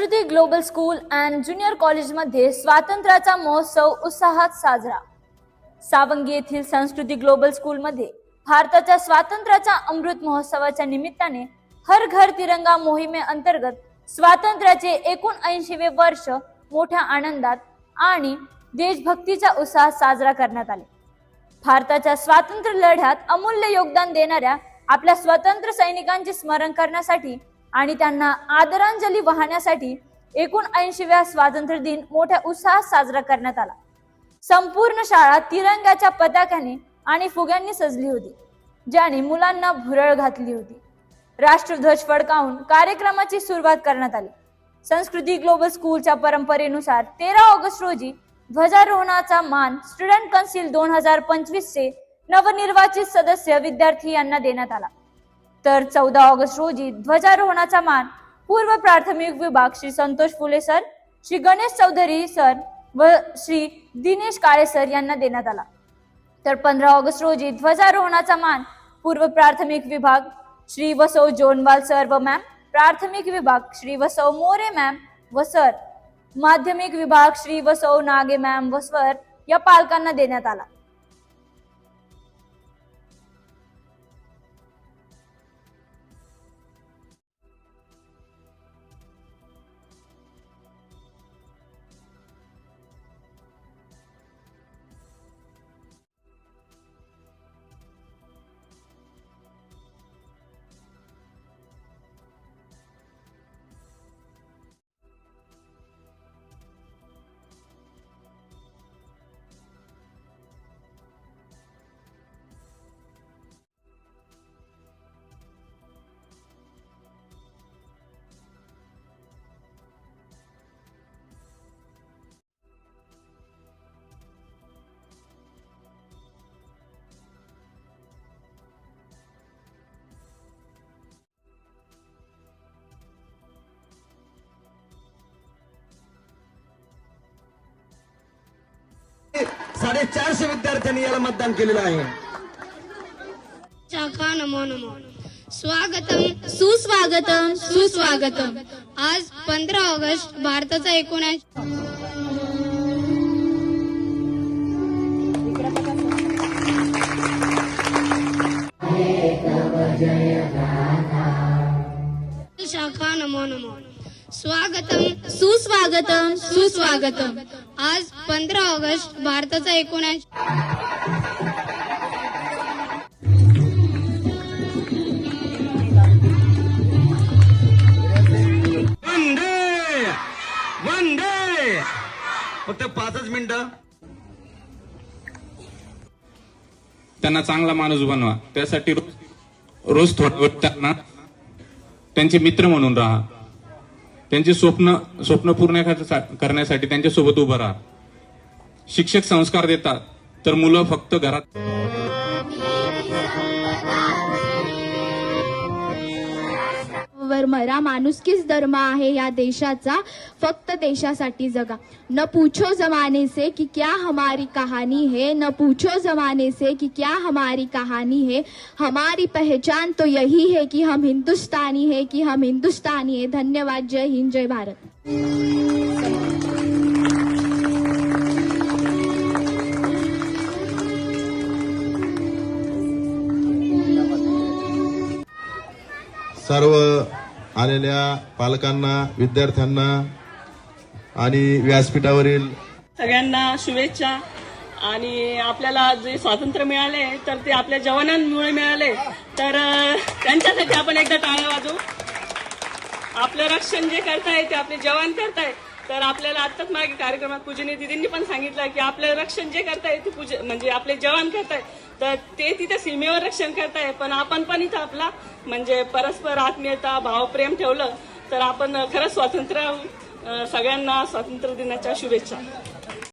संस्कृती global school and junior कॉलेजमध्ये स्वातंत्र्याचा महोत्सव उत्साहात साजरा. सावंगी येथील संस्कृती ग्लोबल स्कूलमध्ये भारताच्या स्वातंत्र्याच्या अमृत महोत्सवाच्या निमित्ताने हर घर तिरंगा मोहिमेअंतर्गत स्वातंत्र्याचे एकूण ऐंशीवे वर्ष मोठ्या आनंदात आणि देशभक्तीच्या उत्साहात साजरा करण्यात आले. भारताच्या स्वातंत्र्य लढ्यात अमूल्य योगदान देणाऱ्या आपल्या स्वतंत्र सैनिकांचे स्मरण करण्यासाठी आणि त्यांना आदरांजली वाहण्यासाठी एकूण ऐंशीव्या स्वातंत्र्य दिन मोठ्या उत्साहात साजरा करण्यात आला. संपूर्ण शाळा तिरंग्याच्या पताक्याने आणि फुग्यांनी सजली होती ज्याने मुलांना भुरळ घातली होती. राष्ट्रध्वज फडकावून कार्यक्रमाची सुरुवात करण्यात आली. संस्कृती ग्लोबल स्कूलच्या परंपरेनुसार तेरा ऑगस्ट रोजी ध्वजारोहणाचा मान स्टुडंट कौन्सिल दोन हजार पंचवीस चे नवनिर्वाचित सदस्य विद्यार्थी यांना देण्यात आला. तर चौदा ऑगस्ट रोजी ध्वजारोहणाचा मान पूर्व प्राथमिक विभाग श्री संतोष फुले सर श्री गणेश चौधरी सर व श्री दिनेश काळे सर यांना देण्यात आला. तर पंधरा ऑगस्ट रोजी ध्वजारोहणाचा मान पूर्व प्राथमिक विभाग श्री वसव जोनवाल सर व मॅम प्राथमिक विभाग श्री वसव मोरे मॅम व सर माध्यमिक विभाग श्री वसव नागे मॅम व सर या पालकांना देण्यात आला. साडेचारशे विद्यार्थ्यांनी याला मतदान केलेलं आहे. नमो नमो. स्वागतम सुस्वागतम सुस्वागतम. आज पंधरा ऑगस्ट भारताचा एकोणऐंशी शाखा नमो नमो. स्वागतम सुस्वागतम सुस्वागतम. आज पंधरा ऑगस्ट भारताचा एकोणऐंशी फक्त पाचच मिनिटं. त्यांना चांगला माणूस बनवा. त्यासाठी रोज रोज थोडा त्यांना त्यांचे मित्र म्हणून राहा. त्यांचे स्वप्न स्वप्न पूर्ण करण्यासाठी त्यांच्यासोबत उभं राहा. शिक्षक संस्कार देतात तर मुलं फक्त घरात वर मरा माणुसकीच धर्म आहे या देशाचा. फक्त देशासाठी जगा. न पूछो जमाने से कि क्या हमारी कहानी है न पूछो जमाने से कि क्या हमारी कहानी है. हमारी पहचान तो यही है कि हम हिंदुस्तानी है कि हम हिंदुस्तानी है. धन्यवाद जय हिंद जय भारत. सर्व आलेल्या पालकांना विद्यार्थ्यांना आणि व्यासपीठावरील सगळ्यांना शुभेच्छा. आणि आपल्याला जे स्वातंत्र्य मिळाले तर ते आपल्या जवानांमुळे मिळाले. तर त्यांच्यासाठी आपण एकदा टाळ्या वाजवू. आपलं रक्षण जे करताय ते आपले जवान करताय तर आपल्याला आत्ताच मागे कार्यक्रमात पूजनी दिदींनी पण सांगितलं की आपलं रक्षण जे करताय ते पूज म्हणजे आपले जवान करताय तर ते तिथे सीमेवर रक्षण करताय पण आपण पण इथं आपला म्हणजे परस्पर आत्मीयता भावप्रेम ठेवलं तर आपण खरंच स्वातंत्र्य सगळ्यांना स्वातंत्र्य दिनाच्या शुभेच्छा.